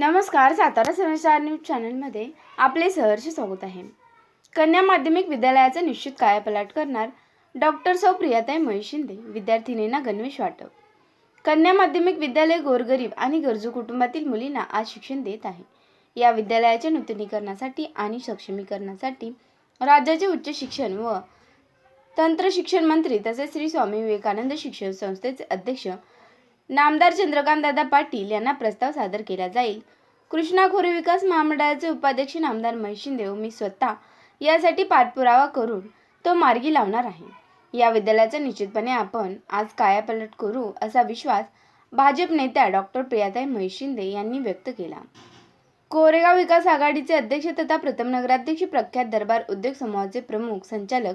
नमस्कार सातारा समाचार न्यूज चॅनलमध्ये आपले सहर्ष स्वागत आहे. कन्या माध्यमिक विद्यालयाचा निश्चित कायापलाट करणार डॉक्टर सौ प्रियाताई महेश शिंदे विद्यार्थिनींना गणवेश वाटप. कन्या माध्यमिक विद्यालय गोरगरीब आणि गरजू कुटुंबातील मुलींना आज शिक्षण देत आहे. या विद्यालयाच्या नूतनीकरणासाठी आणि सक्षमीकरणासाठी राज्याचे उच्च शिक्षण व तंत्र शिक्षण मंत्री तसेच श्री स्वामी विवेकानंद शिक्षण संस्थेचे अध्यक्ष नामदार चंद्रकांत दादा पाटील यांना प्रस्ताव सादर केला जाईल. कृष्णा खोरे विकास महामंडळाचे उपाध्यक्ष नामदार महेश शिंदे व मी स्वतः यासाठी पाठपुरावा करून तो मार्गी लावणार आहे. या विद्यालयाचा निश्चितपणे आपण आज कायापलट करू असा विश्वास भाजप नेत्या डॉक्टर प्रियाताई महेश शिंदे यांनी व्यक्त केला. कोरेगाव विकास आघाडीचे अध्यक्ष तथा प्रथम नगराध्यक्ष प्रख्यात दरबार उद्योग समूहाचे प्रमुख संचालक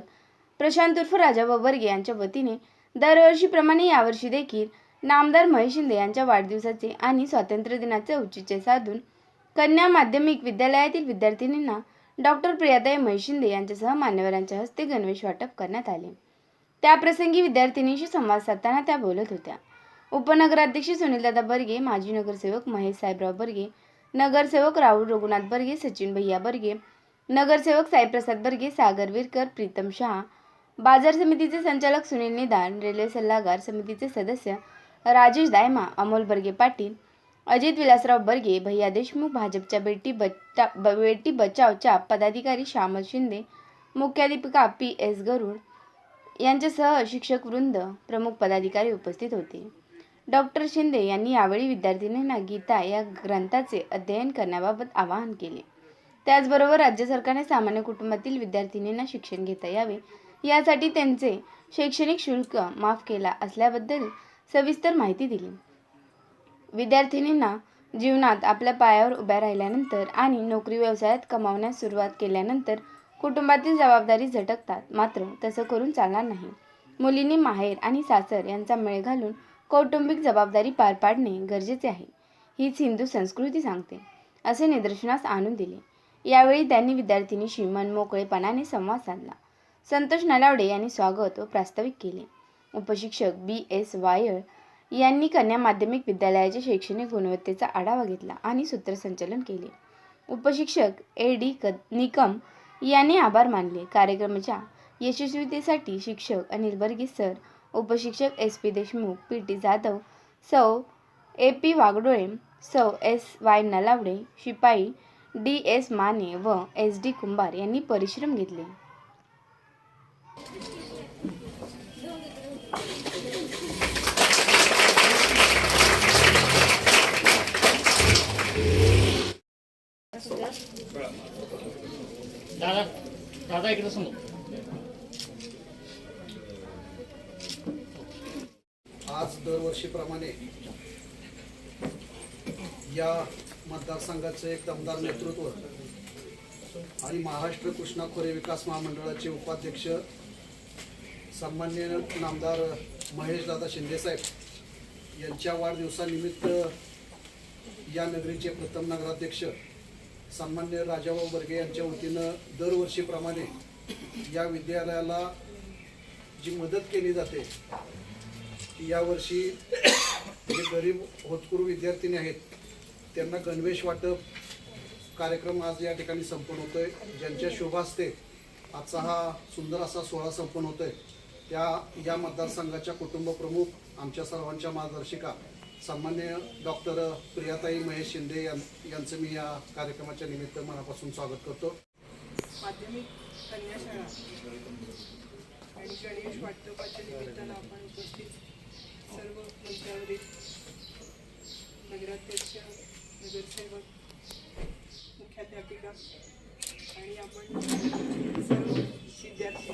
प्रशांत उर्फ राजा वर्गे यांच्या वतीने दरवर्षीप्रमाणे यावर्षी देखील नामदार महेश शिंदे यांच्या वाढदिवसाचे आणि स्वातंत्र्य दिनाचे औचित्य साधून कन्या माध्यमिक विद्यालयातील विद्यार्थिनींना डॉक्टर प्रियाताई महेश शिंदे यांच्यासह मान्यवरांच्या हस्ते गणवेश वाटप करण्यात आले. त्याप्रसंगी विद्यार्थिनींशी संवाद साधताना त्या बोलत होत्या. उपनगराध्यक्ष सुनीलदादा बर्गे माजी नगरसेवक महेश साहेबराव बर्गे नगरसेवक राहुल रघुनाथ बर्गे सचिन भैया बर्गे नगरसेवक साईप्रसाद बर्गे सागर विरकर प्रीतम शहा बाजार समितीचे संचालक सुनील निदान रेल्वे सल्लागार समितीचे सदस्य राजेश दायमा अमोल बर्गे पाटील अजित विलासराव बर्गे भैया देशमुख भाजपच्या बेटी बच्चा बेटी बचावच्या पदाधिकारी श्यामल शिंदे मुख्याध्यापिका पी एस गरुड यांच्यासह शिक्षक वृंद प्रमुख पदाधिकारी उपस्थित होते. डॉक्टर शिंदे यांनी यावेळी विद्यार्थिनींना गीता या ग्रंथाचे अध्ययन करण्याबाबत आवाहन केले. त्याचबरोबर राज्य सरकारने सामान्य कुटुंबातील विद्यार्थिनींना शिक्षण घेता यावे. यासाठी त्यांचे शैक्षणिक शुल्क माफ केला असल्याबद्दल सविस्तर माहिती दिली. विद्यार्थिनींना जीवनात आपल्या पायावर उभ्या राहिल्यानंतर आणि नोकरी व्यवसायात कमावण्यास सुरुवात केल्यानंतर कुटुंबातील जबाबदारी झटकतात. मात्र तसं करून चालणार नाही. मुलींनी माहेर आणि सासर यांचा मेळ घालून कौटुंबिक जबाबदारी पार पाडणे गरजेचे आहे. हीच हिंदू संस्कृती सांगते असे निदर्शनास आणून दिले. यावेळी त्यांनी विद्यार्थिनीशी मनमोकळेपणाने संवाद साधला. संतोष नलावडे यांनी स्वागत व प्रास्ताविक केले. उपशिक्षक बी एस वायर यांनी कन्या माध्यमिक विद्यालयाच्या शैक्षणिक गुणवत्तेचा आढावा घेतला आणि सूत्रसंचालन केले. उपशिक्षक ए डी क निकम यांनी आभार मानले. कार्यक्रमाच्या यशस्वीतेसाठी शिक्षक Anil Barge sir उपशिक्षक S P Deshmukh P T Jadhav सौ ए पी वागडोळे सौ एस वाय नलावडे शिपाई डी एस माने व एस डी कुंभार यांनी परिश्रम घेतले. इकडे समोर. आज दरवर्षीप्रमाणे या मतदारसंघाचे एक दमदार नेतृत्व आणि महाराष्ट्र कृष्णा खोरे विकास महामंडळाचे उपाध्यक्ष सन्मान्य नामदार महेशदादा शिंदेसाहेब यांच्या वाढदिवसानिमित्त या नगरीचे प्रथम नगराध्यक्ष सन्मान्य राजाभाऊ बर्गे यांच्या वतीनं दरवर्षीप्रमाणे या विद्यालयाला जी मदत केली जाते यावर्षी जे गरीब होतकूर विद्यार्थिनी आहेत त्यांना गणवेश वाटप कार्यक्रम आज या ठिकाणी संपन्न होतो आहे ज्यांच्या शुभ आजचा हा सुंदर असा सोहळा संपन्न होतोय. त्या या मतदारसंघाच्या कुटुंब प्रमुख आमच्या सर्वांच्या मार्गदर्शिका सामान्य डॉक्टर प्रियाताई महेश शिंदे यां यांचं मी या कार्यक्रमाच्या निमित्त मनापासून स्वागत करतो. माध्यमिक कन्याशाळा आणि गणेश वाटपाच्या निमित्तानं आपण उपस्थित सर्व मंचावरील नगराध्यक्ष नगरसेवक मुख्याध्यापिका आणि आपण सर्व विद्यार्थी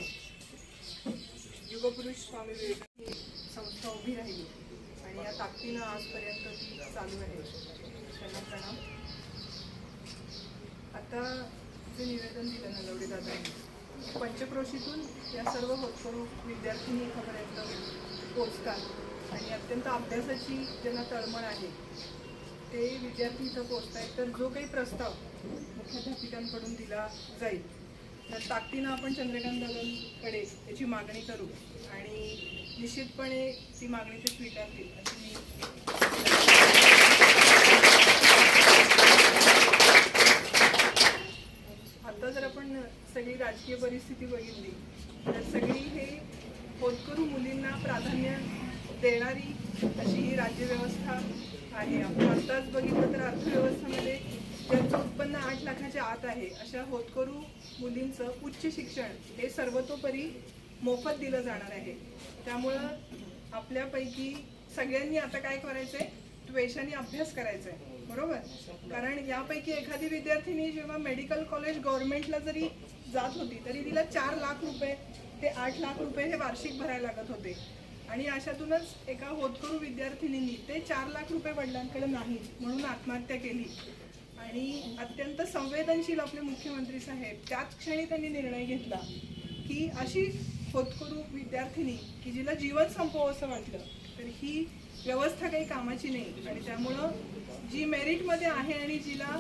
युगपुरुष स्वामी विवेकानंद ही संस्था उभी राहिली आणि या ताकदीनं आजपर्यंत ती चालू आहे त्यांना प्रणाम आता जे निवेदन दिलं नलवडे दादांनी पंचक्रोशीतून या सर्व होतकरू विद्यार्थिनी एकापर्यंत पोचतात आणि अत्यंत अभ्यासाची ज्यांना तळमळ आहे ते विद्यार्थी इथं पोचत आहेत तर जो काही प्रस्ताव मुख्याध्यापिकांकडून दिला जाईल तर ताकदीनं आपण चंद्रकांत दादांकडे त्याची मागणी करू. आणि निश्चितपणे ती मागणी ते स्वीकारतील अशी मी राजकीय परिस्थिती बघितली तर सगळी हे होतकरू मुलींना प्राधान्य देणारी अशी ही राज्यव्यवस्था आहे. आपण आत्ताच बघितलं तर अर्थव्यवस्थेमध्ये ज्यांचं उत्पन्न आठ लाखाच्या आत आहे अशा होतकरू मुलींचं उच्च शिक्षण हे सर्वतोपरी मोफत दिलं जाणार आहे. त्यामुळं आपल्यापैकी सगळ्यांनी आता काय करायचंय? त्वेषाने अभ्यास करायचा आहे बरोबर? कारण यापैकी एखादी विद्यार्थिनी जेव्हा मेडिकल कॉलेज गव्हर्नमेंटला जरी जात होती. तरी तिला चार लाख रुपये ते आठ लाख रुपये हे वार्षिक भरायला लागत होते. आणि अशातूनच एका होतकरू विद्यार्थिनींनी ते चार लाख रुपये वडिलांकडे नाही म्हणून आत्महत्या केली. आणि अत्यंत संवेदनशील आपले मुख्यमंत्री साहेब त्याच क्षणी त्यांनी निर्णय घेतला की अशी होतकरू विद्यार्थिनी की जिला जीवन संपव असं वाटलं तर ही व्यवस्था काही कामाची नाही. आणि त्यामुळं जी मेरिटमध्ये आहे आणि जिला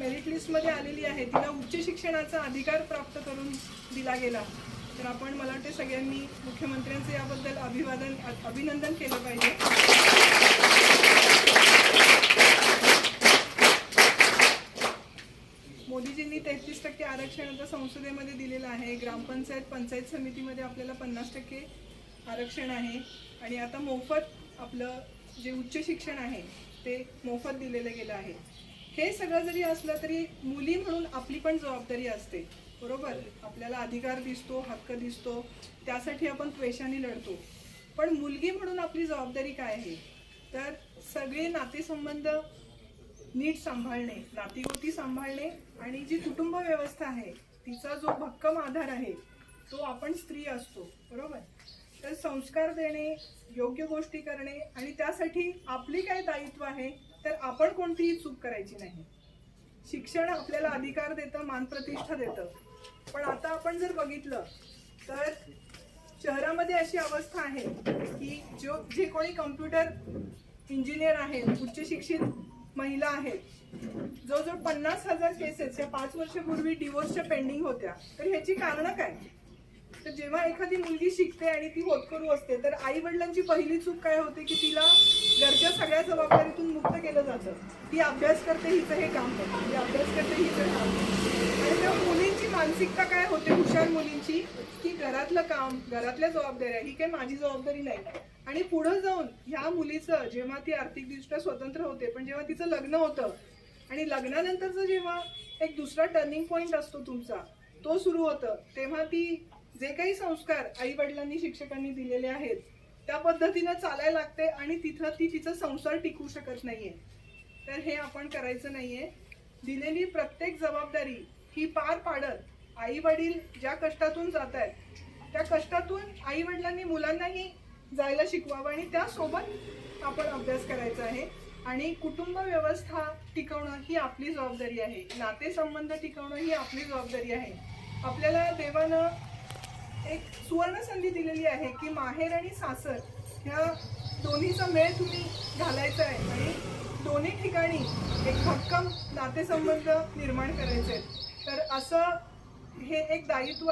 मेरिट लिस्टमध्ये आलेली आहे. तिला उच्च शिक्षणाचा अधिकार प्राप्त करून दिला गेला. तर आपण मला वाटते सगळ्यांनी मुख्यमंत्र्यांचं याबद्दल अभिवादन अभिनंदन केलं पाहिजे. मोदीजींनी तेहतीस टक्के आरक्षण आता संसदेमध्ये दिलेलं आहे. ग्रामपंचायत पंचायत समितीमध्ये आपल्याला पन्नास टक्के आरक्षण आहे. आणि आता मोफत आपलं जे उच्च शिक्षण आहे ते मोफत दिलेलं गेलं आहे. हे सगळं जरी असलं तरी मुली म्हणून आपली पण जबाबदारी असते बरोबर? आपल्याला अधिकार दिसतो हक्क दिसतो त्यासाठी आपण त्वेषाने लढतो. पण मुलगी म्हणून आपली जबाबदारी काय आहे? तर सगळे नातेसंबंध नीट सांभाळणे नातीगोती सांभाळणे आणि जी कुटुंब व्यवस्था आहे तिचा जो भक्कम आधार आहे तो आपण स्त्री असतो बरोबर? तर संस्कार देणे योग्य गोष्टी करणे आणि त्यासाठी आपली काय दायित्व आहे? तर आपण कोणतीही चूक करायची नाही. शिक्षण आपल्याला अधिकार देतं मानप्रतिष्ठा देतं. पण आता आपण जर बघितलं तर शहरामध्ये अशी अवस्था आहे की जो जे कोणी कम्प्युटर इंजिनियर आहेत उच्च शिक्षित महिला आहेत जवळजवळ पन्नास हजार केसेस या पाच वर्षापूर्वी डिवोर्सच्या पेंडिंग होत्या. तर ह्याची कारणं काय? तर जेव्हा एखादी मुलगी शिकते आणि ती होतकरू असते तर आई वडिलांची पहिली चूक काय होते की तिला घरच्या सगळ्या जबाबदारीतून मुक्त केलं जातं. ती अभ्यास करते हिचं हे काम करते. ती अभ्यास करते हिचं काम आणि तेव्हा मुलींची मानसिकता काय होते हुशार मुलींची? की घरातलं काम घरातल्या जबाबदाऱ्या ही काही माझी जबाबदारी नाही. आणि पुढं जाऊन ह्या मुलीचं जेव्हा ती आर्थिकदृष्ट्या स्वतंत्र होते पण जेव्हा तिचं लग्न होतं आणि लग्नानंतरचं जेव्हा एक दुसरा टर्निंग पॉईंट असतो तुमचा तो सुरू होतं तेव्हा ती जे काही संस्कार आई वडिलांनी शिक्षकांनी दिलेले आहेत त्या पद्धतीनं चालायला लागते आणि तिथं ती तिचा संसार टिकू शकत नाहीये. तर हे आपण करायचं नाहीये. दिलेली प्रत्येक जबाबदारी ही पार पाडत आई वडील ज्या कष्टातून जात आहेत त्या कष्टातून आई वडिलांनी मुलांनाही जायला शिकवावं आणि त्यासोबत आपण अभ्यास करायचा आहे. आणि कुटुंब व्यवस्था टिकवणं ही आपली जबाबदारी आहे. नातेसंबंध टिकवणं ही आपली जबाबदारी आहे. आपल्याला देवानं एक सुवर्ण संधी दिलेली आहे की माहेर आणि सासर ह्या दोन्हीचा मेळ तुम्ही घालायचा आहे आणि दोन्ही ठिकाणी एक भक्कम नातेसंबंध निर्माण करायचे आहेत. तर असं हे एक दायित्व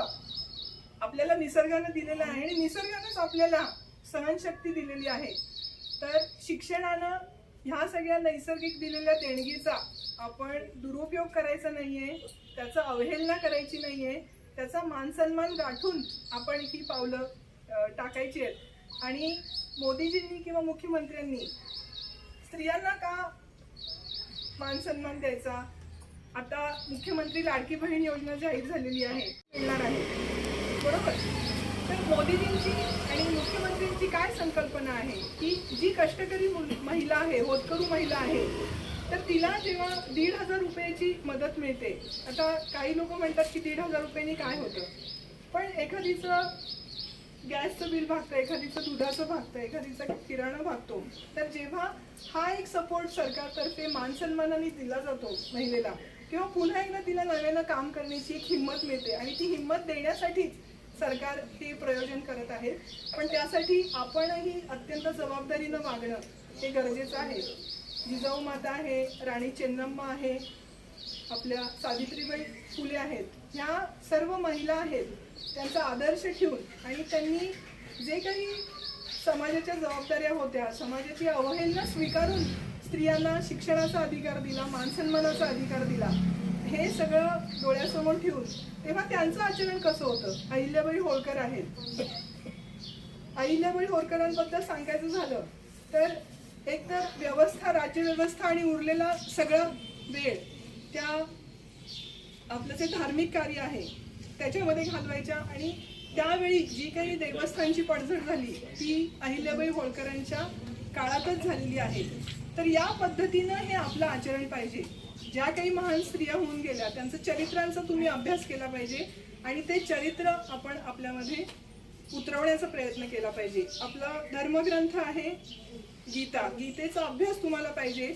आपल्याला निसर्गानं दिलेलं आहे आणि निसर्गानंच आपल्याला सहनशक्ती दिलेली आहे. तर शिक्षणानं ह्या सगळ्या नैसर्गिक दिलेल्या देणगीचा आपण दुरुपयोग करायचा नाही आहे त्याचा अवहेलना करायची नाही आहे त्याचा मानसन्मान गाठून आपण ही पावलं टाकायची आहेत. आणि मोदीजींनी किंवा मुख्यमंत्र्यांनी स्त्रियांना का मानसन्मान द्यायचा? आता मुख्यमंत्री लाडकी बहीण योजना जाहीर झालेली आहे. मिळणार आहे. बरोबर? तर मोदीजींची आणि मुख्यमंत्र्यांची काय संकल्पना आहे? की जी कष्टकरी महिला आहे होतकरू महिला आहे तर तिला जेव्हा दीड हजार रुपयाची मदत मिळते आता काही लोक म्हणतात की दीड हजार रुपयांनी काय होतं? पण एखादीचं गॅसचं बिल भागतं एखादीचं दुधाचं भागतं एखादीचा किराणा भागतो. तर जेव्हा हा एक सपोर्ट सरकारतर्फे मानसन्मानाने दिला जातो महिलेला किंवा पुन्हा एकदा तिला नव्यानं काम करण्याची एक हिंमत मिळते आणि ती हिंमत देण्यासाठीच सरकार हे प्रयोजन करत आहे. पण त्यासाठी आपणही अत्यंत जबाबदारीनं वागणं हे गरजेचं आहे. जिजाऊ माता आहे राणी चेन्नम्मा आहे आपल्या सावित्रीबाई फुले आहेत. ह्या सर्व महिला आहेत त्यांचा आदर्श ठेवून आणि त्यांनी जे काही समाजाच्या जबाबदाऱ्या होत्या समाजाची अवहेलना स्वीकारून स्त्रियांना शिक्षणाचा अधिकार दिला मानसन्मानाचा अधिकार दिला हे सगळं डोळ्यासमोर ठेवून तेव्हा त्यांचं आचरण कसं होतं? अहिल्याबाई होळकर आहेत. अहिल्याबाई होळकरांबद्दल सांगायचं झालं तर एक तर व्यवस्था राज्यव्यवस्था आणि उरलेला सगळा वेळ त्या आपलं जे धार्मिक कार्य आहे त्याच्यामध्ये घालवायच्या आणि त्यावेळी जी काही देवस्थानची पडझड झाली ती अहिल्याबाई होळकरांच्या काळातच झालेली आहे. तर या पद्धतीनं हे आपलं आचरण पाहिजे. ज्या काही महान स्त्रिया होऊन गेल्या त्यांचं चरित्रांचा तुम्ही अभ्यास केला पाहिजे आणि ते चरित्र आपण आपल्यामध्ये उतरवण्याचा प्रयत्न केला पाहिजे. आपला धर्मग्रंथ आहे गीता. गीतेचा अभ्यास तुम्हाला पाहिजे.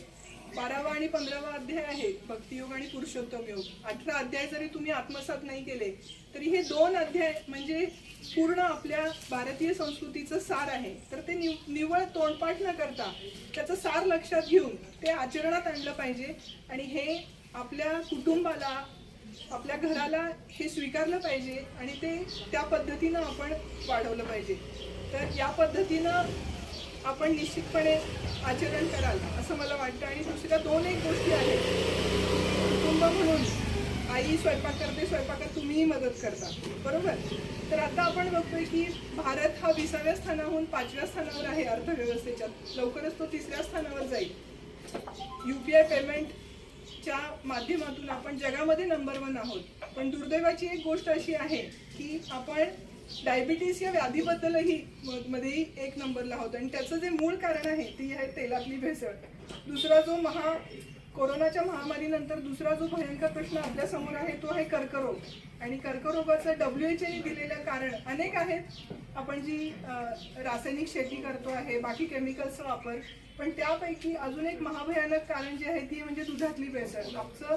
बारावा आणि पंधरावा अध्याय आहेत. भक्तियोग आणि पुरुषोत्तम योग. अठरा अध्याय जरी तुम्ही आत्मसात नाही केले तरी हे दोन अध्याय म्हणजे पूर्ण आपल्या भारतीय संस्कृतीचं सार आहे. तर ते निव निव्वळ तोंडपाठ न करता त्याचं सार लक्षात घेऊन ते आचरणात आणलं पाहिजे. आणि हे आपल्या कुटुंबाला आपल्या घराला हे स्वीकारलं पाहिजे आणि ते त्या पद्धतीनं आपण वाढवलं पाहिजे. तर या पद्धतीनं आपण निश्चितपणे आचरण कराल असं मला वाटतं. आणि दुसऱ्या दोन एक गोष्टी आहेत. कुटुंब म्हणून आई स्वयंपाक करते स्वयंपाकात तुम्हीही मदत करता. बरोबर? तर आता आपण बघतोय की भारत हा विसाव्या स्थानाहून पाचव्या स्थानावर आहे अर्थव्यवस्थेच्या. लवकरच तो तिसऱ्या स्थानावर जाईल. यू पी आय पेमेंटच्या माध्यमातून आपण जगामध्ये नंबर वन आहोत. पण दुर्दैवाची एक गोष्ट अशी आहे की आपण डायबिटीस या व्याधीबद्दलही मध्येही एक नंबरला आहोत आणि त्याचं जे मूळ कारण आहे ती आहे तेलातली भेसळ. दुसरा जो महा कोरोनाच्या महामारीनंतर दुसरा जो भयंकर प्रश्न आपल्यासमोर आहे तो आहे कर्करोग. आणि कर्करोगाचं डब्ल्यू एच एने दिलेलं कारण अनेक आहेत. आपण जी रासायनिक शेती करतो आहे बाकी केमिकल्सचा वापर पण त्यापैकी अजून एक महाभयानक कारण जे आहे ती म्हणजे दुधातली भेसळ. आमचं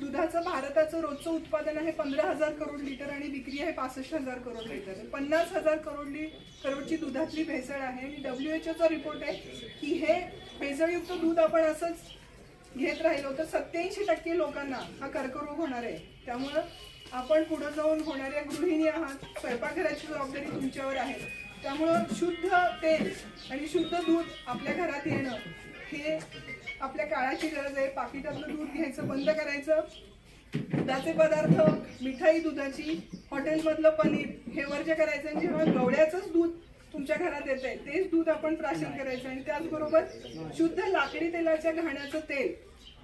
दुधाचं भारताचं रोजचं उत्पादन आहे पंधरा हजार करोड लिटर आणि विक्री आहे पासष्ट हजार करोड लिटर. पन्नास हजार करोड लि करोडची दुधातली भेसळ आहे आणि डब्ल्यू एच ओचा रिपोर्ट आहे की हे भेसळयुक्त दूध आपण असंच घेत राहिलो तर सत्याऐंशी टक्के लोकांना हा कर्करोग होणार आहे. त्यामुळं आपण पुढे जाऊन होणाऱ्या गृहिणी आहात स्वयंपाकघराची जबाबदारी तुमच्यावर आहे. त्यामुळं शुद्ध तेल आणि शुद्ध दूध आपल्या घरात येणं हे आपल्या काळाची गरज आहे. पाकिटातलं दूध घ्यायचं बंद करायचं. दुधाचे पदार्थ मिठाई दुधाची हॉटेलमधलं पनीर हे वर्ज करायचं आणि जेव्हा गवड्याचंच दूध तुमच्या घरात येत आहे तेच दूध आपण प्राशन करायचं. आणि त्याचबरोबर शुद्ध लाकडी तेलाच्या घाण्याचं तेल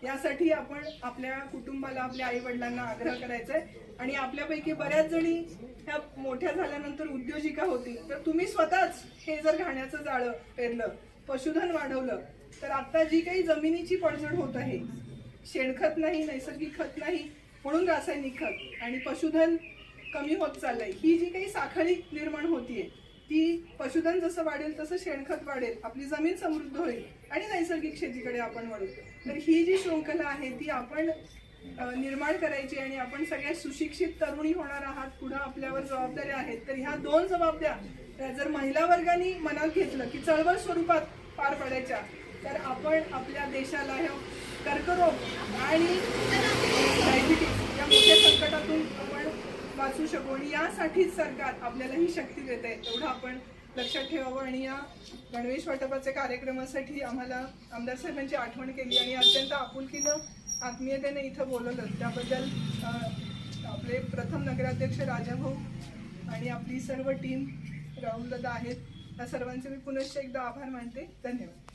यासाठी आपण आपल्या कुटुंबाला आपल्या आई वडिलांना आग्रह करायचा आहे आणि आपल्यापैकी बऱ्याच जणी ह्या मोठ्या झाल्यानंतर उद्योजिका होती. तर तुम्ही स्वतःच हे जर घाण्याचं जाळं पेरलं पशुधन वाढवलं तर आता जी काही जमिनीची पडझड होत आहे शेणखत नाही नैसर्गिक खत नाही म्हणून रासायनिक खत आणि पशुधन कमी होत चाललंय. ही जी काही साखळी निर्माण होतीये ती पशुधन जसं वाढेल तसं शेणखत वाढेल आपली जमीन समृद्ध होईल आणि नैसर्गिक शेतीकडे आपण वळू. तर ही जी शृंखला आहे ती आपण निर्माण करायची आणि आपण सगळ्या सुशिक्षित तरुणी होणार आहात पुढं आपल्यावर जबाबदाऱ्या आहेत तर ह्या दोन जबाबदाऱ्या जर महिला वर्गाने मनात घेतलं की चळवळ स्वरूपात पार पडायच्या तर आपण आपल्या देशाला ह्या कर्करोग आणि डायबिटीज या मोठ्या संकटातून आपण वाचू शकू आणि यासाठीच सरकार आपल्याला ही शक्ती देत आहे. एवढं आपण लक्षात ठेवावं आणि या गणवेश वाटपाच्या कार्यक्रमासाठी आम्हाला आमदार साहेबांची आठवण केली आणि अत्यंत आपुलकीनं आत्मीयतेने इथं बोलवलं. त्याबद्दल आपले प्रथम नगराध्यक्ष राजाभाऊ आणि आपली सर्व टीम राहुल दादा आहेत. या सर्वांचे मी पुनश्च एकदा आभार मानते. धन्यवाद.